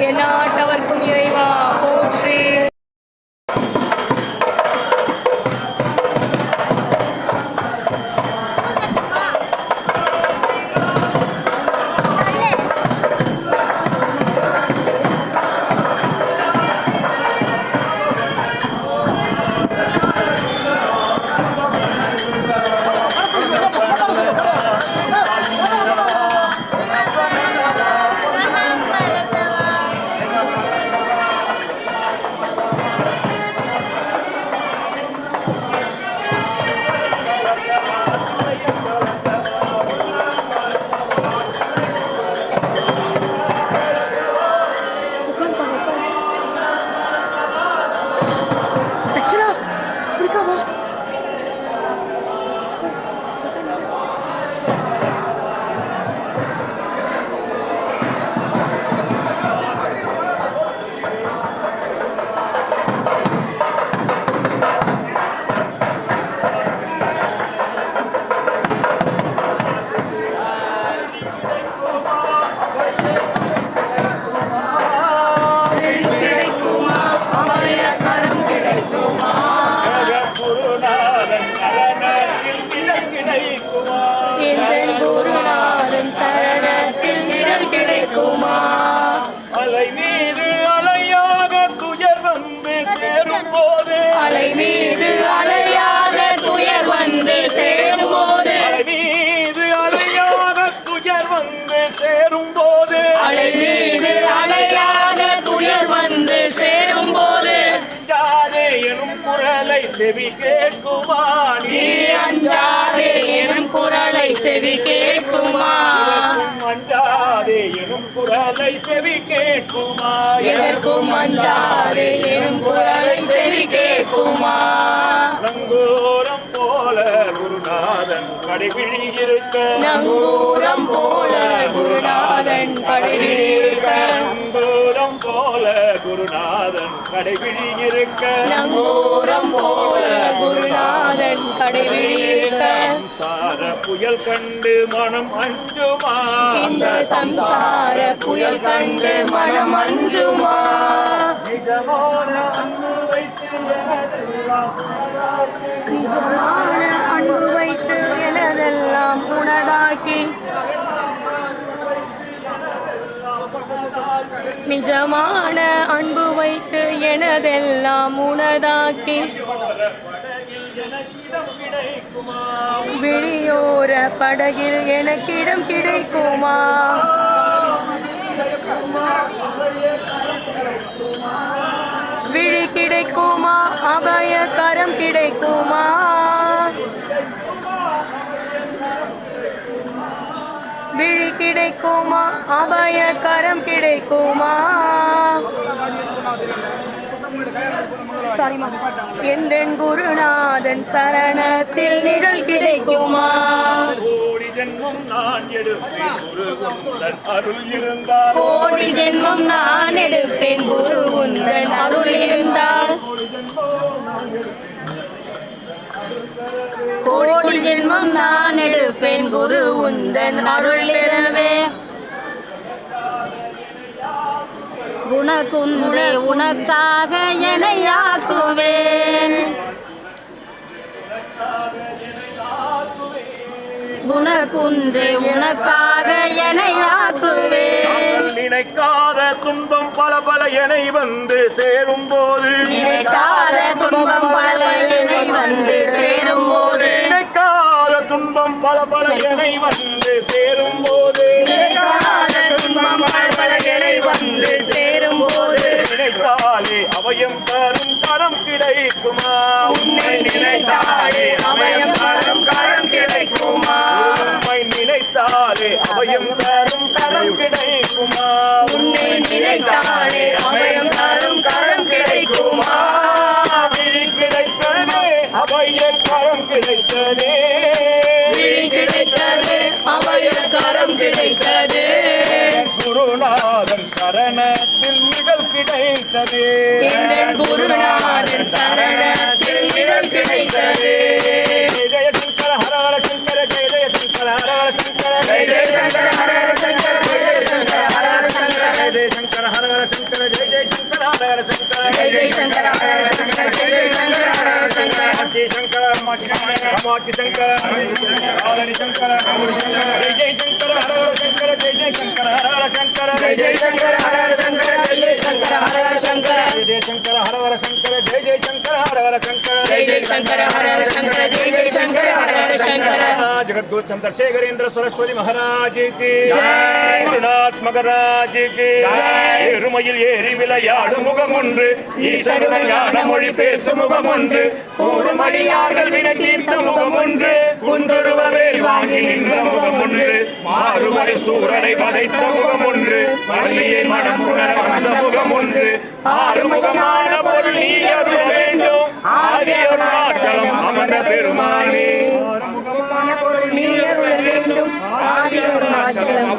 எல்லா தவறுக்கும் இறைவா போற்றி. அலை மீது அலையாக துயர் வந்து சேரும் போது அஞ்சாதே எனும் குரலை செவி கேட்குமா நீ அஞ்சாதே எனும் குரலை செவி கேட்குமா? அஞ்சாதே எனும் குரலை செவி கேட்குமா? எதற்கும் அஞ்சாதே எனும் குரலை செவி கேட்குமா? நங்கோ குருநாதன் கடைபிடி இருக்க. நங்கூரம் போல குருநாதன் கடைபிடிக்க நங்கூரம் போல குருநாதன் கடைபிடி இருக்க. நங்கூரம் போல குருநாதன் கடைபிடிக்க சார புயல் கண்டு மனம் அஞ்சுமா? இந்த சம்சார புயல் கண்டு மனம் அஞ்சுமா? நிஜமான அன்பு வைத்து நிஜமான எனதெல்லாம் உனதாக்கி நிஜமான அன்பு வைத்து எனதெல்லாம் உனதாக்கி விழியோர படகில் எனக்கிடம் கிடைக்குமா விழி கிடைக்குமா அபய கரம் கிடை கிடைக்குமா? அபய கரம் கிடைக்குமா எந்தன் குருநாதன் சரணத்தில் நிழல் கிடைக்குமா? கோடி ஜென்மம் நான் எடுப்பேன் அருள் இருந்தால். கோடி ஜென்மம் நான் எடுப்பேன் குரு உந்தன் அருள் இருந்தால். கோடி ஜென்மம் நான் எடுப்பேன் குரு உந்தன் அருள் எனவே உனக்காக எனையாக்குவேன் குணகுந்தே உனக்காக எனையாக்குவேன் நினைக்காத துன்பம் பல பல எனை வந்து சேரும் போது. நினைக்காத துன்பம் பல என்னை வந்து சேரும் துன்பம் பல பல எனை வந்து சேரும் போது துன்பம் பல பல என்னை வந்து சேரும் போது நினைத்தாலே அபயம் தரும் கரம் கிடைக்குமா? உன்னை நினைத்தாலே அபயம் தரும் கரம் கிடைக்குமா? உம்மை நினைத்தாலே அபயம் தரும் கரம் கிடைக்குமா? உன்னை நினைத்தாலே அபயம் சரணத்தில் நிகழ் கிடைத்ததே குருநாதன் சரணத்தில் కామాక్షి శంకర ఆదని శంకర జై జై శంకర హర శంకర జై జై శంకర. హర శంకర జై జై శంకర హర శంకర జై జై శంకర హర சங்கர. ஜெய ஜெய சங்கர ஹர ஹர சங்கர ஜெய ஜெய சங்கர ஹர ஹர சங்கர. ஜெய ஜெய சங்கர ஹர ஹர சங்கர ஜெய ஜெய சங்கர ஹர சந்திரசேகரேந்திர சரஸ்வதி மகாராஜ் ஏறி விளையாடும் முகம் ஈசருடன் மொழி பேசும் முகம் ஒன்று கூறுமடியார்கள் வினை தீர்த்த முகம் ஒன்று வாங்கி நின்ற முகம் மாறுபடி சூரனை படைத்த முகம் ஒன்று மனம் உணர வந்த முகம் ஆறுமுகமான பொருள் நீ அருள் வேண்டும். ஆதியவனாசலம் அமர்ந்த பெருமானே. ஆறுமுகமான பொருள் நீ அருள் வேண்டும். ஆதியவனாசலம்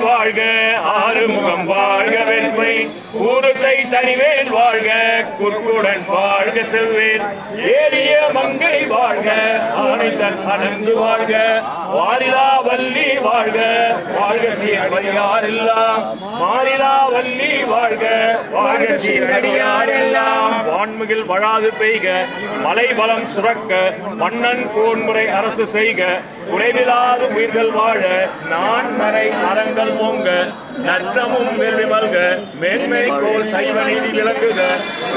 வாழ்க. ஆறுமுகம் வாழ்க. வெண்மை தனிவேல் வாழ்க குறுக்குடன் வாழ்க செவ்வேல் ஏறிய மங்கை வாழ்க ஆணைத்தன் அனந்து வாழ்க. வாரிலா வள்ளி வாழ்க வாழ்க சீரடியாரெல்லாம் மாறிலா வள்ளி வாழ்க வாழ்க சீரடியாரெல்லாம் வான்முகில் வழாது பெய்க மலை பலம் சுரக்க மன்னன் கோன்முறை அரசு செய்க. குறைவிலாது உயிர்கள் வாழ நான் மறை அறங்கள் ஓங்க நஷ்டமும் வெல்வி மல்க மேன்மை கோல் சைவ நீதி விளங்குக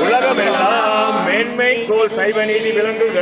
உலகமெல்லாம் மேன்மை கோல் சைவ நீதி விளங்குக.